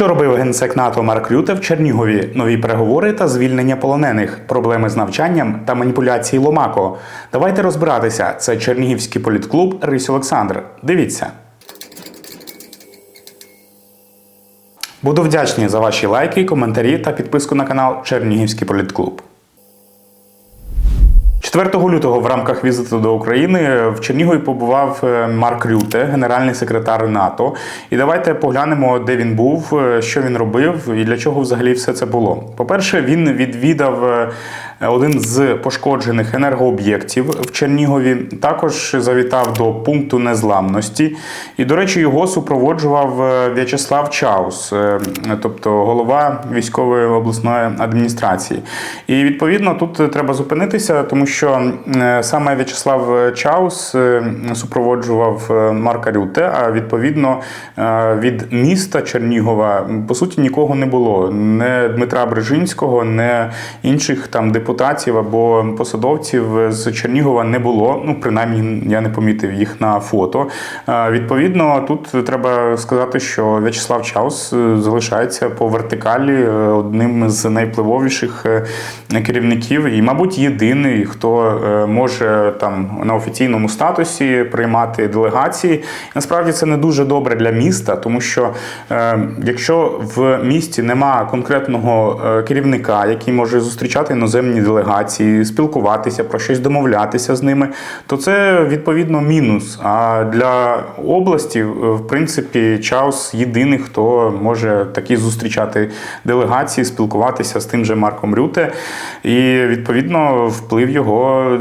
Що робив генсек НАТО Марк Рюте в Чернігові? Нові переговори та звільнення полонених, проблеми з навчанням та маніпуляції Ломако. Давайте розбиратися. Це Чернігівський політклуб Рись Олександр. Дивіться. Буду вдячний за ваші лайки, коментарі та підписку на канал Чернігівський політклуб. 4 лютого в рамках візиту до України в Чернігові побував е, Марк Рюте, генеральний секретар НАТО. І давайте поглянемо, де він був, е, що він робив і для чого взагалі все це було. По-перше, він відвідав е, один з пошкоджених енергооб'єктів в Чернігові. Також завітав до пункту незламності. І, до речі, його супроводжував е, В'ячеслав Чаус, е, тобто голова військової обласної адміністрації. І відповідно тут треба зупинитися, тому що е, саме В'ячеслав Чаус супроводжував Марка Рюте, а відповідно від міста Чернігова по суті нікого не було. Не Дмитра Брижинського, не інших там депутатів або посадовців з Чернігова не було. Ну, принаймні, я не помітив їх на фото. Е, Відповідно, тут треба сказати, що В'ячеслав Чаус е, залишається по вертикалі е, одним з найвпливовіших е, керівників, і, мабуть, єдиний, хто може там на офіційному статусі приймати делегації. Насправді це не дуже добре для міста, тому що якщо в місті нема конкретного керівника, який може зустрічати іноземні делегації, спілкуватися про щось домовлятися з ними, то це відповідно мінус. А для області, е, в принципі, Чаус єдиний, хто може такі зустрічати делегації, спілкуватися з тим же Марком Рюте. І відповідно вплив його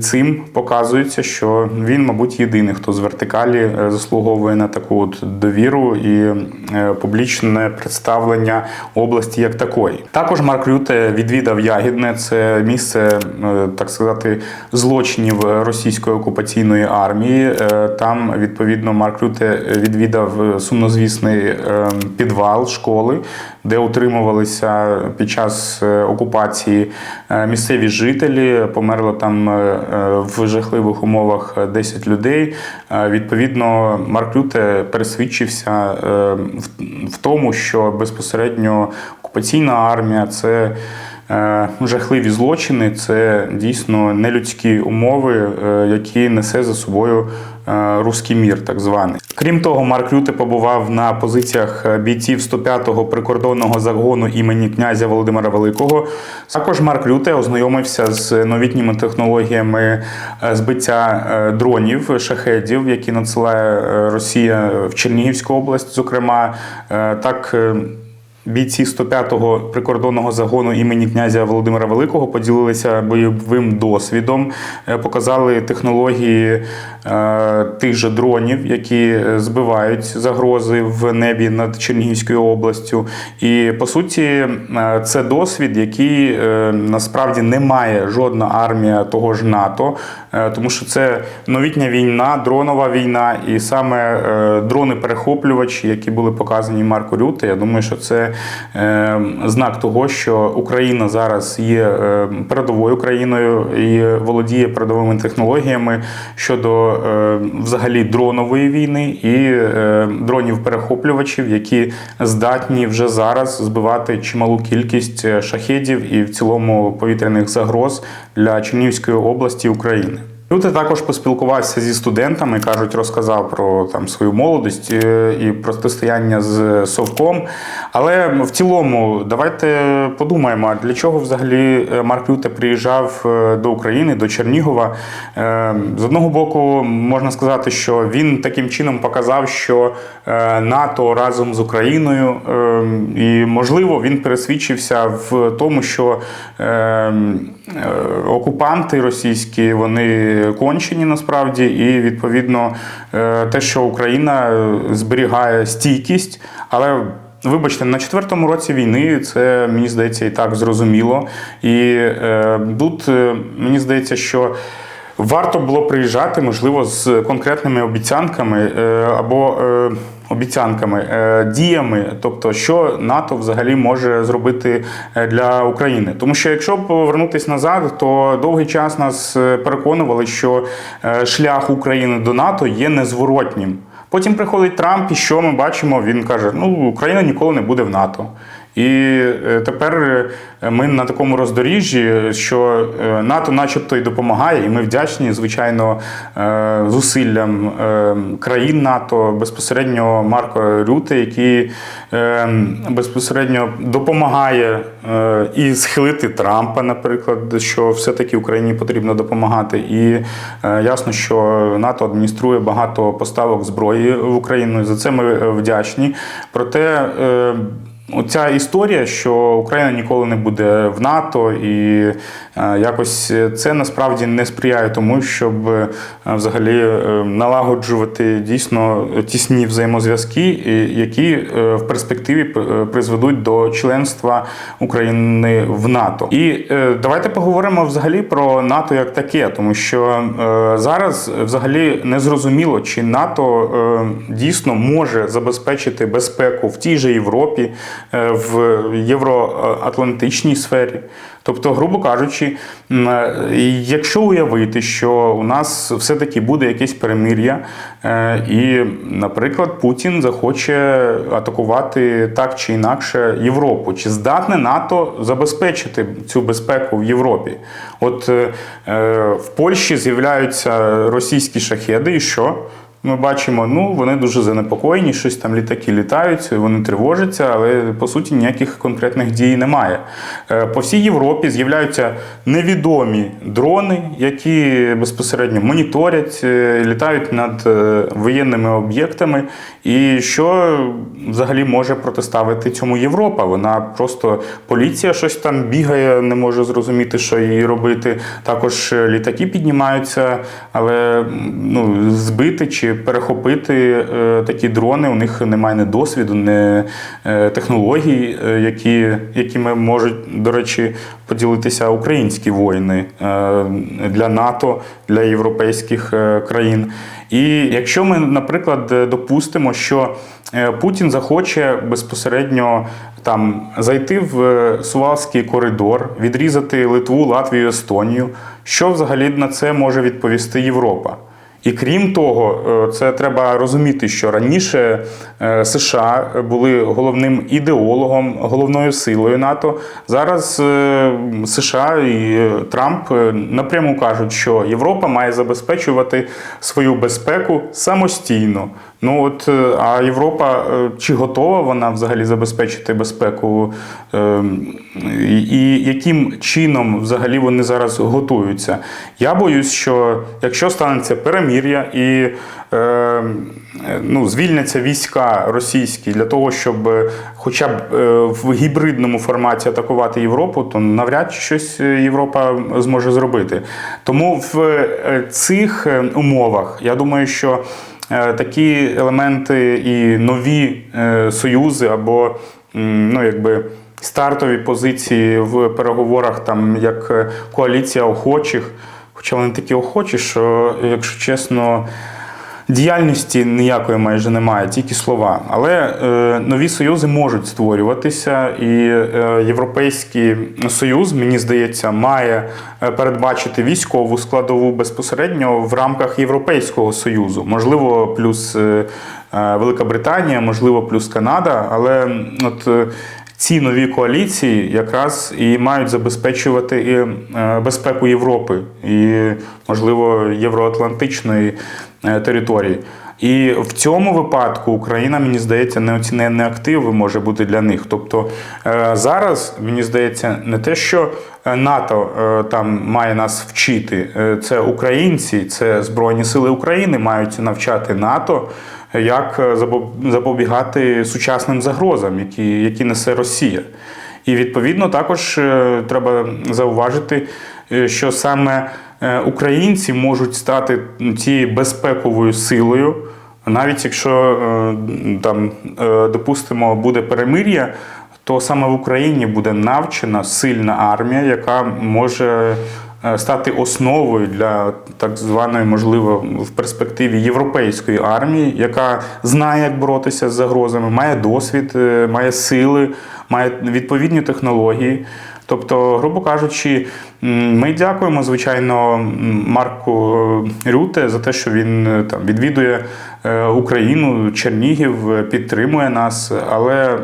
цим показується, що він, мабуть, єдиний, хто з вертикалі е, заслуговує на таку от довіру і е, публічне представлення області як такої. Також Марк Рюте відвідав Ягідне, це місце, е, так сказати, злочинів російської окупаційної армії. Е, Там відповідно Марк Рюте відвідав сумнозвісний е, підвал школи, де утримувалися під час окупації місцеві жителі. Померло там в жахливих умовах 10 людей. Відповідно, Марк Рюте пересвідчився в тому, що безпосередньо окупаційна армія це. Е, Жахливі злочини це дійсно нелюдські умови, е, які несе за собою е, руський мір, так званий. Крім того, Марк Рюте побував на позиціях бійців 105-го прикордонного загону імені князя Володимира Великого. Також Марк Рюте ознайомився з новітніми технологіями збиття дронів шахедів, які надсилає Росія в Чернігівську область. Зокрема, так. Бійці 105-го прикордонного загону імені князя Володимира Великого поділилися бойовим досвідом, е, показали технології е, тих же дронів, які е, збивають загрози в небі над Чернігівською областю. І по суті, е, це досвід, який е, насправді не має жодна армія того ж НАТО, е, тому що це новітня війна, дронова війна, і саме е, дрони-перехоплювачі, які були показані Марку Рюте, я думаю, що це знак того, що Україна зараз є е, передовою країною і володіє передовими технологіями щодо е, взагалі дронової війни і е, дронів-перехоплювачів, які здатні вже зараз збивати чималу кількість е, шахедів і в цілому повітряних загроз для Чернігівської області України. Люте також поспілкувався зі студентами, кажуть, розказав про там свою молодість е, і протистояння з Совком. Але в цілому, давайте подумаємо, для чого взагалі е, Марк Люте приїжджав е, до України, до Чернігова. З одного боку, можна сказати, що він таким чином показав, що НАТО разом з Україною, е, і можливо він пересвідчився в тому, що е, е, окупанти російські вони кончені насправді, і відповідно е, те, що Україна е, зберігає стійкість, але. Вибачте, на четвертому році війни це мені здається і так зрозуміло. І е, тут е, мені здається, що варто було приїжджати, можливо, з конкретними обіцянками е, або е, обіцянками, е, діями, тобто, що НАТО взагалі може зробити е, для України. Тому що якщо повернутися назад, то довгий час нас е, переконували, що шлях України до НАТО є незворотнім. Потім приходить Трамп, і що ми бачимо? Він каже: ну Україна ніколи не буде в НАТО. І е, тепер е, ми на такому роздоріжжі, що е, НАТО, начебто, і допомагає, і ми вдячні, звичайно, зусиллям країн НАТО, безпосередньо Марко Рюте, який безпосередньо допомагає і схилити Трампа, наприклад, що все-таки Україні потрібно допомагати. І ясно, що НАТО адмініструє багато поставок зброї в Україну. і За це ми вдячні. Проте. Оця історія, що Україна ніколи не буде в НАТО, і е, якось це насправді не сприяє тому, щоб е, взагалі е, налагоджувати дійсно тісні взаємозв'язки, які в перспективі призведуть до членства України в НАТО. І давайте поговоримо взагалі про НАТО як таке, тому що зараз взагалі не зрозуміло, чи НАТО дійсно може забезпечити безпеку в тій же Європі, в євроатлантичній сфері. Тобто, грубо кажучи, е, якщо уявити, що у нас все-таки буде якесь перемир'я, е, і, наприклад, Путін захоче атакувати так чи інакше Європу, чи здатне НАТО забезпечити цю безпеку в Європі? От е, е, в Польщі з'являються російські шахеди, і що? Ми бачимо, ну вони дуже занепокоєні, щось там літаки літають, вони тривожаться, але по суті ніяких конкретних дій немає. Е, По всій Європі з'являються невідомі дрони, які безпосередньо моніторять, е, літають над е, воєнними об'єктами. І що взагалі може протиставити цьому Європа? Вона просто поліція щось там бігає, не може зрозуміти, що їй робити. Також літаки піднімаються, але ну, збити чи перехопити е, такі дрони. У них немає ні досвіду, ні е, технологій, е, які, якими можуть, до речі, поділитися українські воїни е, для НАТО, для європейських країн. І якщо ми, наприклад, допустимо, що Путін захоче безпосередньо там зайти в Сувалський коридор, відрізати Литву, Латвію, Естонію, що взагалі на це може відповісти Європа? І крім того, е, це треба розуміти, що раніше е, США були головним ідеологом, головною силою НАТО. Зараз е, США і Трамп напряму кажуть, що Європа має забезпечувати свою безпеку самостійно. Ну от е, а Європа е, чи готова вона взагалі забезпечити безпеку, е, і, яким чином взагалі вони зараз готуються? Я боюсь, що якщо станеться перемір'я і ну, звільняться війська російські для того, щоб хоча б в гібридному форматі атакувати Європу, то навряд чи щось Європа зможе зробити. Тому в цих умовах я думаю, що такі елементи і нові е, союзи або ну, якби. Стартові позиції в переговорах, там як е, коаліція охочих, хоча вони такі охочі, що, якщо чесно, діяльності ніякої майже немає, тільки слова. Але е, нові союзи можуть створюватися, і е, Європейський Союз, мені здається, має е, передбачити військову складову безпосередньо в рамках Європейського Союзу. Можливо, плюс е, е, Велика Британія, можливо, плюс Канада, але от. е, ці нові коаліції якраз і мають забезпечувати і безпеку Європи і, можливо, євроатлантичної е, території. І в цьому випадку Україна, мені здається, неоціненний актив може бути для них. Тобто е, зараз, мені здається, не те, що е, НАТО там має нас вчити, це українці, це Збройні Сили України мають навчати НАТО як запобігати сучасним загрозам, які, які несе Росія. І відповідно також треба зауважити, що саме українці можуть стати цією безпековою силою, навіть якщо е, там, е, допустимо, буде перемир'я, то саме в Україні буде навчена сильна армія, яка може е, стати основою для так званої, можливо, в перспективі європейської армії, яка знає, як боротися з загрозами, має досвід, е, має сили, має відповідні технології. Тобто, грубо кажучи, ми дякуємо, звичайно, Марку е, Рюте за те, що він е, там відвідує е, Україну, Чернігів, підтримує нас. Але,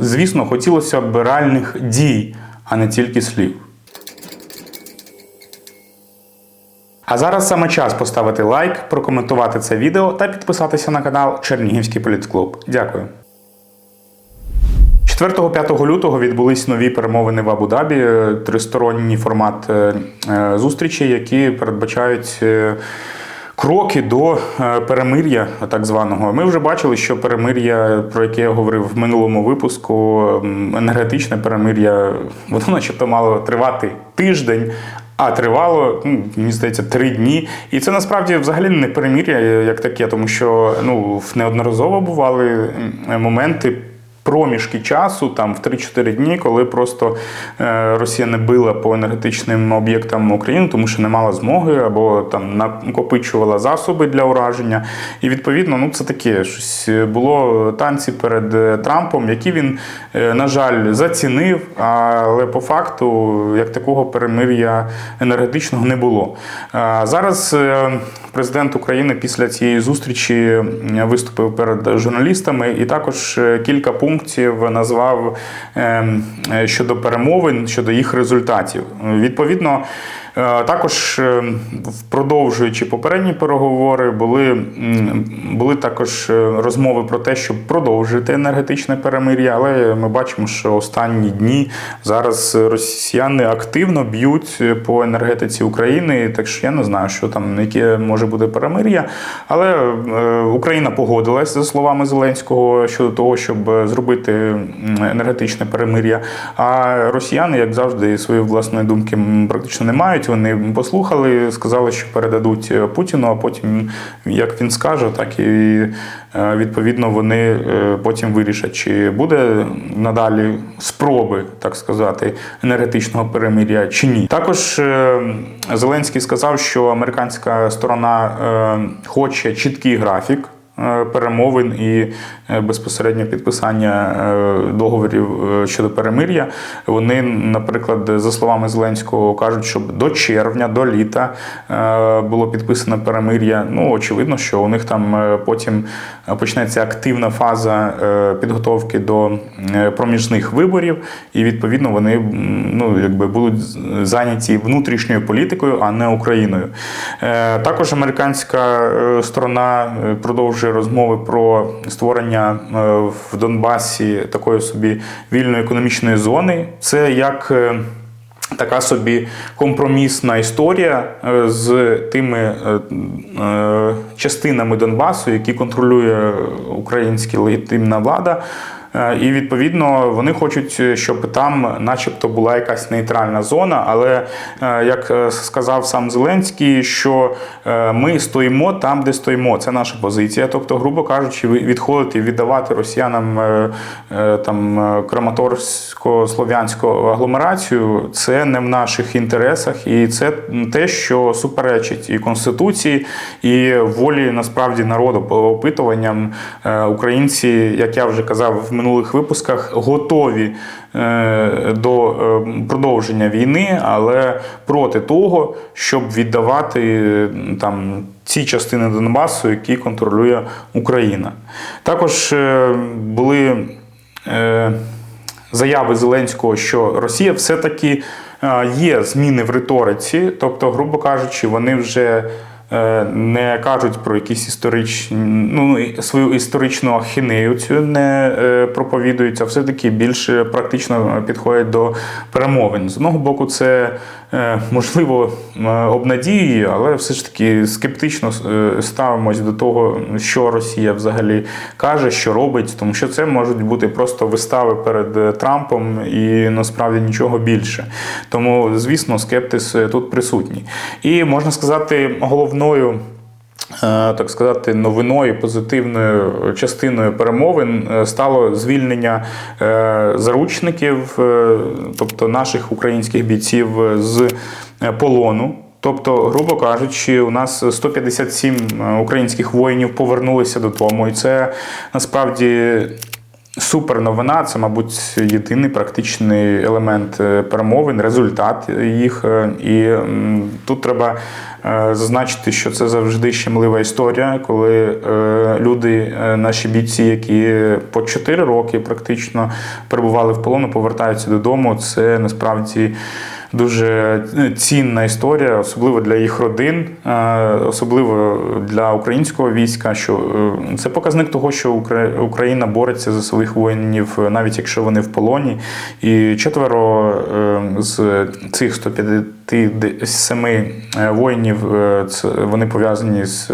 звісно, хотілося б реальних дій, а не тільки слів. А зараз саме час поставити лайк, прокоментувати це відео та підписатися на канал Чернігівський політклуб. Дякую. 4-5 лютого відбулись нові перемовини в Абу-Дабі, е, тристоронній формат е, е, зустрічі, які передбачають. Кроки до перемир'я, так званого. Ми вже бачили, що перемир'я, про яке я говорив в минулому випуску, енергетичне перемир'я, воно начебто мало тривати тиждень, а тривало, ну, мені здається, три дні. І це насправді взагалі не перемир'я як таке, тому що ну, неодноразово бували моменти. Проміжки часу там в 3-4 дні, коли просто е, Росія не била по енергетичним об'єктам України, тому що не мала змоги або там накопичувала засоби для ураження. І відповідно, ну це таке щось було танці перед е, Трампом, які він, е, на жаль, зацінив. Але по факту, як такого перемир'я енергетичного не було. Зараз президент України після цієї зустрічі виступив перед журналістами і також кілька пунктів назвав ем, е, щодо перемовин, щодо їх результатів. Відповідно. Е, Також е, продовжуючи попередні переговори, були, були також е, розмови про те, щоб продовжити енергетичне перемир'я, але ми бачимо, що останні дні зараз росіяни активно б'ють по енергетиці України. Так що я не знаю, що там яке може бути перемир'я. Але Україна погодилась за словами Зеленського щодо того, щоб зробити енергетичне перемир'я. А росіяни, як завжди, свої власної думки практично не мають. Вони послухали, сказали, що передадуть е, Путіну, а потім, як він скаже, так і е, відповідно вони е, потім вирішать, чи буде надалі спроби, так сказати, енергетичного перемир'я чи ні. Також Зеленський сказав, що американська сторона хоче чіткий графік. Е, Перемовин і е, безпосередньо підписання е, договорів щодо перемир'я. Вони, наприклад, за словами Зеленського, кажуть, щоб до червня, до літа було підписано перемир'я. Ну, очевидно, що у них там потім почнеться активна фаза підготовки до проміжних виборів, і відповідно вони ну, якби будуть зайняті внутрішньою політикою, а не Україною. Також американська сторона е, продовжує розмови про створення е, в Донбасі такої собі вільної економічної зони. Це як е, Така собі компромісна історія е, з тими частинами Донбасу, які контролює українська легітимна влада. Е, І відповідно вони хочуть, щоб там, начебто, була якась нейтральна зона. Але е, як е, сказав сам Зеленський, що е, ми стоїмо там, де стоїмо. Це наша позиція. Тобто, грубо кажучи, відходити, віддавати росіянам е, е, там е, Краматорсько-слов'янську агломерацію, це не в наших інтересах, і це те, що суперечить і конституції, і волі насправді народу. По опитуванням е, українці, як я вже казав в минулих випусках, готові е, до е, продовження війни, але проти того, щоб віддавати е, там ці частини Донбасу, які контролює Україна. Також були. заяви Зеленського, що Росія все-таки є зміни в риториці, тобто, грубо кажучи, вони вже не кажуть про якісь історичні, ну, свою історичну ахінею цю не проповідуються, проповідують, а все-таки більше практично підходять до перемовин. З одного боку, це е, можливо е, обнадіює, але все ж таки скептично е, ставимось до того, що Росія взагалі каже, що робить, тому що це можуть бути просто вистави перед е, Трампом і насправді нічого більше. Тому, звісно, скептис е, тут присутній. І можна сказати, головною. Е, Так сказати, новиною, позитивною частиною перемовин е, стало звільнення е, заручників, тобто наших українських бійців з полону. Тобто, грубо кажучи, у нас 157 українських воїнів повернулися додому, і це насправді Супер новина. Це, мабуть, єдиний практичний елемент е, перемовин, результат їх. Е, І тут треба е, зазначити, що це завжди щемлива історія, коли люди, наші бійці, які по 4 роки практично перебували в полону, повертаються додому. Це насправді дуже ну, цінна історія, особливо для їх родин, е, особливо для українського війська. Що е, це показник того, що Україна бореться за своїх воїнів, е, навіть якщо вони в полоні. І четверо з цих 150 57 е, воїнів е, вони пов'язані з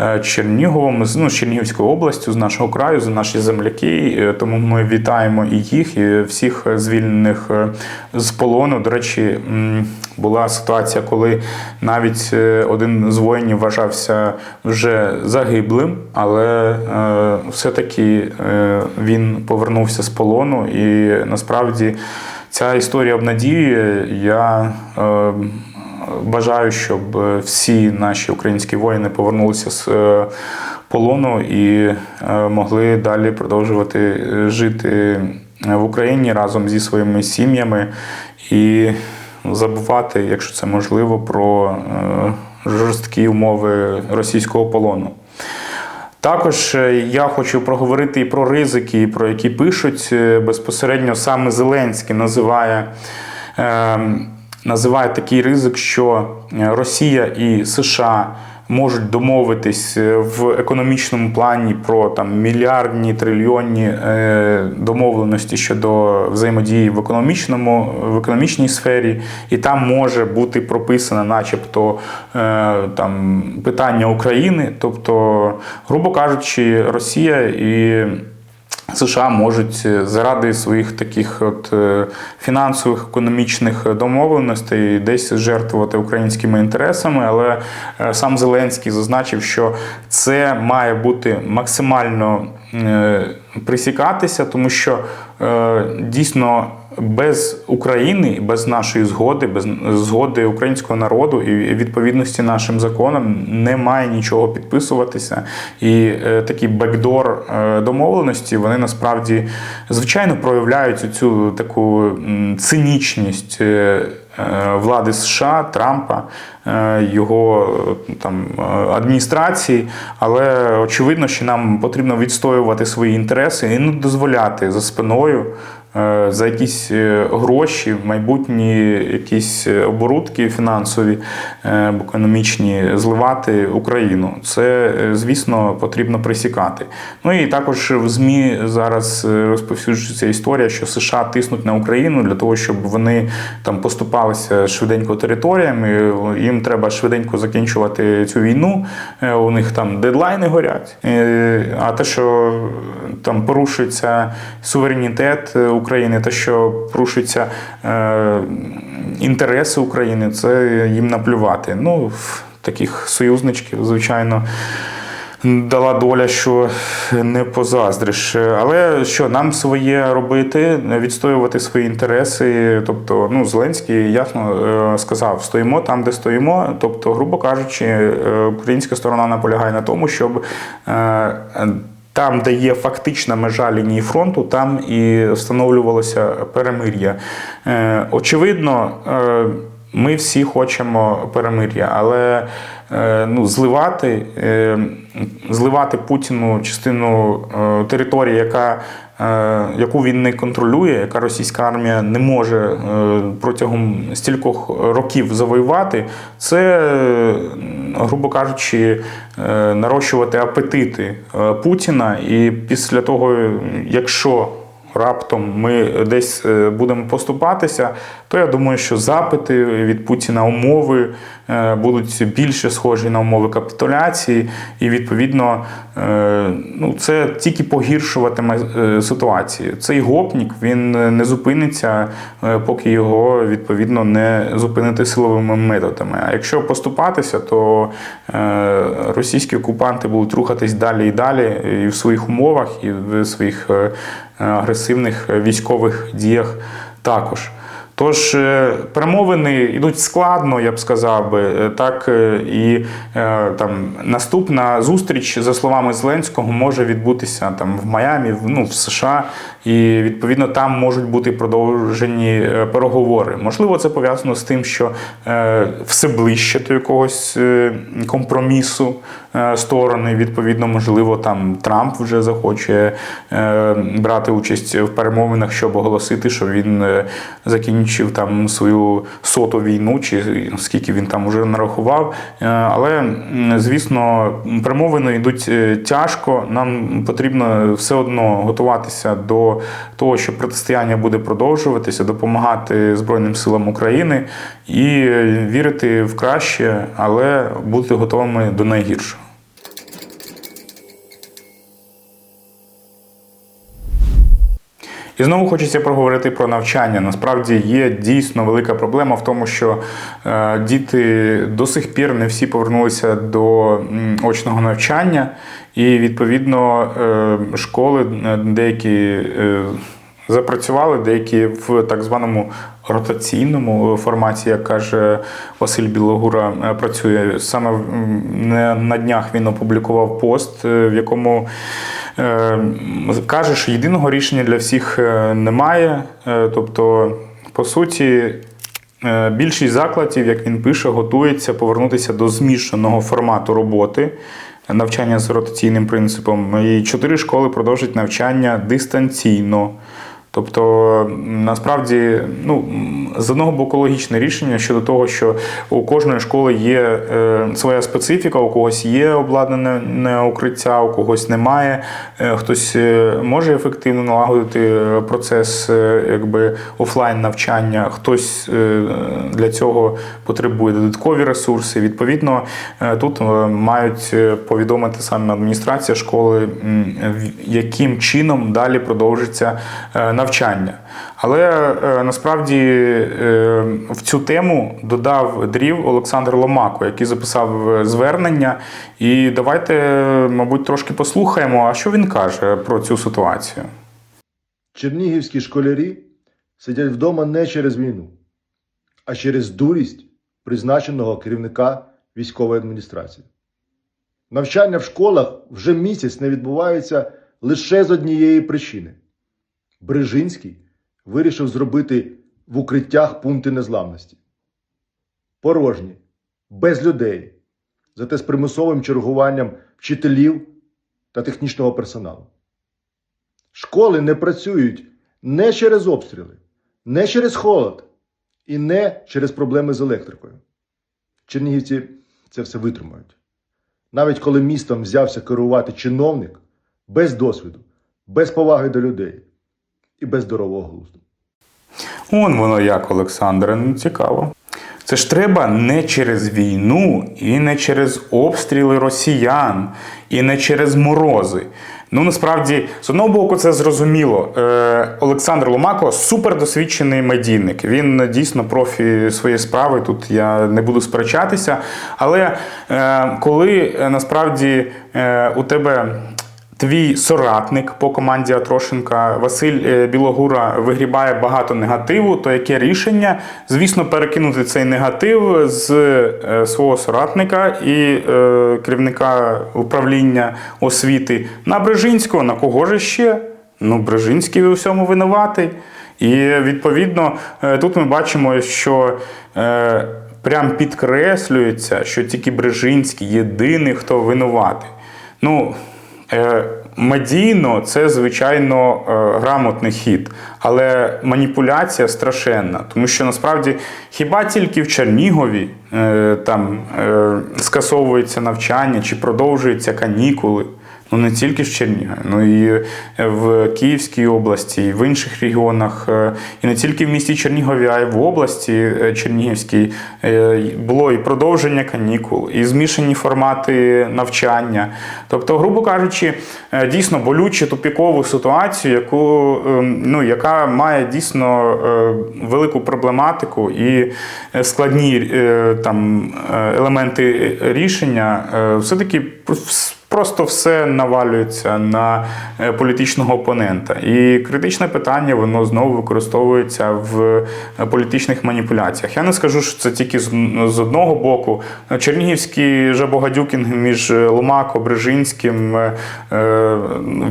е, Черніговом, з ну, Чернігівською областю, з нашого краю, з наші земляки. Тому ми вітаємо і їх, і всіх звільнених з полону. До речі, була ситуація, коли навіть один з воїнів вважався вже загиблим, але все-таки він повернувся з полону і насправді ця історія обнадіює. Я е, бажаю, щоб всі наші українські воїни повернулися з е, полону і е, могли далі продовжувати е, жити в Україні разом зі своїми сім'ями і забувати, якщо це можливо, про е, жорсткі умови російського полону. Також е, я хочу проговорити і про ризики, про які пишуть е, безпосередньо саме Зеленський називає. Е, називає такий ризик, що е, Росія і США можуть домовитись е, в економічному плані про там мільярдні трильйонні е, домовленості щодо взаємодії в економічному в економічній сфері, і там може бути прописано, начебто, е, там питання України, тобто, грубо кажучи, Росія і. США можуть е, заради своїх таких от е, фінансових економічних домовленостей десь жертвувати українськими інтересами, але е, сам Зеленський зазначив, що це має бути максимально е, присікатися, тому що е, дійсно без України, без нашої згоди, без згоди українського народу і відповідності нашим законам немає нічого підписуватися. І е, такі бекдор е, домовленості вони насправді звичайно проявляють цю таку цинічність. е, Влади США, Трампа, його там адміністрації, але очевидно, що нам потрібно відстоювати свої інтереси і не дозволяти за спиною за якісь е, гроші, майбутні якісь е, оборудки фінансові е, або економічні зливати Україну. Це, е, звісно, потрібно присікати. Ну і також в ЗМІ зараз е, розповсюджується історія, що США тиснуть на Україну для того, щоб вони там поступалися швиденько територіями. Їм треба швиденько закінчувати цю війну. Е, У них там дедлайни горять. Е, А те, що там порушується суверенітет е, України, те, що порушуються е, інтереси України, це їм наплювати. Ну, в таких союзничків, звичайно. Дала доля, що не позаздриш. Але що нам своє робити, відстоювати свої інтереси. Тобто, ну Зеленський ясно е, сказав: стоїмо там, де стоїмо. Тобто, грубо кажучи, е, українська сторона наполягає на тому, щоб е, там, де є фактична межа лінії фронту, там і встановлювалося перемир'я. Е, Очевидно, е, ми всі хочемо перемир'я, але е, ну, зливати, зливати Путіну частину території, яка, яку він не контролює, яка російська армія не може е, протягом стількох років завоювати, це, е, грубо кажучи, е, нарощувати апетити е, Путіна. І після того, якщо раптом ми десь е, будемо поступатися, то я думаю, що запити від Путіна умови е, будуть більше схожі на умови капітуляції, і відповідно е, ну, це тільки погіршуватиме е, ситуацію. Цей гопнік він не зупиниться, е, поки його відповідно не зупинити силовими методами. А якщо поступатися, то е, російські окупанти будуть рухатись далі і далі і в своїх умовах, і в своїх е, агресивних військових діях також. Тож е, перемовини йдуть складно, я б сказав би. Е, Так е, і там наступна зустріч, за словами Зеленського, може відбутися там в Майамі, ну в США, і відповідно там можуть бути продовжені переговори. Можливо, це пов'язано з тим, що все ближче до якогось компромісу сторони. Відповідно, можливо, там Трамп вже захоче брати участь в перемовинах, щоб оголосити, що він е, закінчив там свою соту війну, чи скільки він там вже нарахував. Е, Але звісно, перемовини йдуть е, тяжко. Нам потрібно все одно готуватися до того, що протистояння буде продовжуватися, допомагати Збройним силам України і е, вірити в краще, але бути готовими до найгіршого. І знову хочеться проговорити про навчання. Насправді є дійсно велика проблема в тому, що е, діти до сих пір не всі повернулися до очного навчання, і відповідно е, школи е, деякі. Запрацювали деякі в так званому ротаційному форматі, як каже Василь Білогура, працює саме на днях. Він опублікував пост, в якому каже, що єдиного рішення для всіх е, немає. Е, Тобто, по суті, е, більшість закладів, як він пише, готується повернутися до змішаного формату роботи. Навчання з ротаційним принципом, і чотири школи продовжать навчання дистанційно. Тобто, насправді, ну, з одного боку, логічне рішення щодо того, що у кожної школи є е, своя специфіка, у когось є обладнане укриття, у когось немає. Е, хтось е, може ефективно налагодити процес е, якби, офлайн навчання, хтось е, для цього потребує додаткові ресурси. Відповідно, е, тут е, мають е, повідомити саме адміністрація школи, яким чином далі продовжиться е, навчання. Але е, насправді е, в цю тему додав дрів Олександр Ломако, який записав е, звернення. І давайте, мабуть, трошки послухаємо, а що він каже про цю ситуацію. Чернігівські школярі сидять вдома не через війну, а через дурість призначеного керівника військової адміністрації. Навчання в школах вже місяць не відбувається лише з однієї причини. Брижинський вирішив зробити в укриттях пункти незламності. Порожні, без людей, зате з примусовим чергуванням вчителів та технічного персоналу. Школи не працюють не через обстріли, не через холод і не через проблеми з електрикою. Чернігівці це все витримають. Навіть коли містом взявся керувати чиновник без досвіду, без поваги до людей і без здорового глузду. Он воно як, Олександре, ну цікаво. Це ж треба не через війну, і не через обстріли росіян, і не через морози. Ну насправді, з одного боку, це зрозуміло. Е, Олександр Ломако супердосвідчений медійник. Він дійсно профі своєї справи. Тут я не буду сперечатися. Але е, коли е, насправді е, у тебе Твій соратник по команді Атрошенка Василь е, Білогура вигрібає багато негативу. То яке рішення? Звісно, перекинути цей негатив з е, свого соратника і е, керівника управління освіти на Брежинського. На кого ж ще? Ну, Брежинський у всьому винуватий. І відповідно тут ми бачимо, що прям підкреслюється, що тільки Брежинський єдиний, хто винуватий. Ну, Медійно це, звичайно, е, грамотний хід, але маніпуляція страшенна, тому що насправді хіба тільки в Чернігові е, там е, скасовується навчання чи продовжуються канікули. Ну не тільки в Чернігові, ну і в Київській області, і в інших регіонах, е, і не тільки в місті Чернігові, а й в області е, Чернігівській е, було і продовження канікул, і змішані формати навчання. Тобто, грубо кажучи, е, дійсно болючу тупікову ситуацію, яку, е, ну, яка має дійсно е, велику проблематику і е, складні е, там, е, елементи рішення, е, все-таки Просто все навалюється на е, політичного опонента. І критичне питання воно знову використовується в е, політичних маніпуляціях. Я не скажу, що це тільки з, одного боку. Чернігівський Жабогадюкінг між Ломако, Брижинським е, е,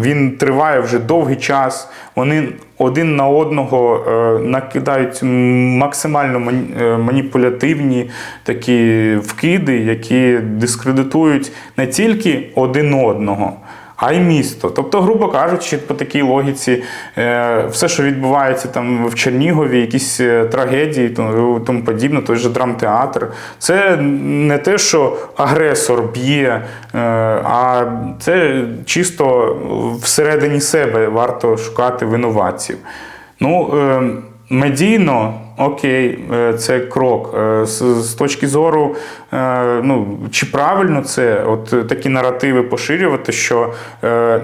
він триває вже довгий час. Вони один на одного е, накидають максимально е, маніпулятивні такі вкиди, які дискредитують не тільки один одного. А й місто. Тобто, грубо кажучи, по такій логіці, е, все, що відбувається там в Чернігові, якісь е, трагедії, тому, подібне, той же драмтеатр, це не те, що агресор б'є, е, а це чисто всередині себе варто шукати винуватців. Ну, медійно, окей, е, це крок. Е, З, точки зору, е, ну, чи правильно це, от такі наративи поширювати, що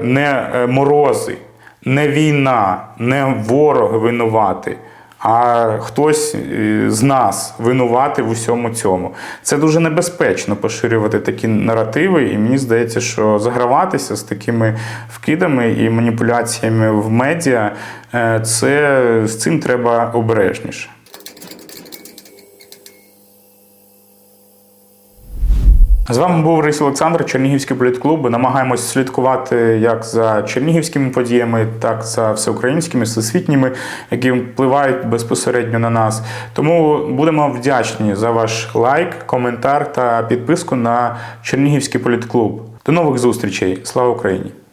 не морози, не війна, не ворог винувати. А хтось з нас винувати в усьому цьому. Це дуже небезпечно поширювати такі наративи, і мені здається, що заграватися з такими вкидами і маніпуляціями в медіа, це з цим треба обережніше. З вами був Рис Олександр, Чернігівський політклуб. Намагаємось слідкувати як за чернігівськими подіями, так за всеукраїнськими, всесвітніми, які впливають безпосередньо на нас. Тому будемо вдячні за ваш лайк, коментар та підписку на Чернігівський політклуб. До нових зустрічей! Слава Україні!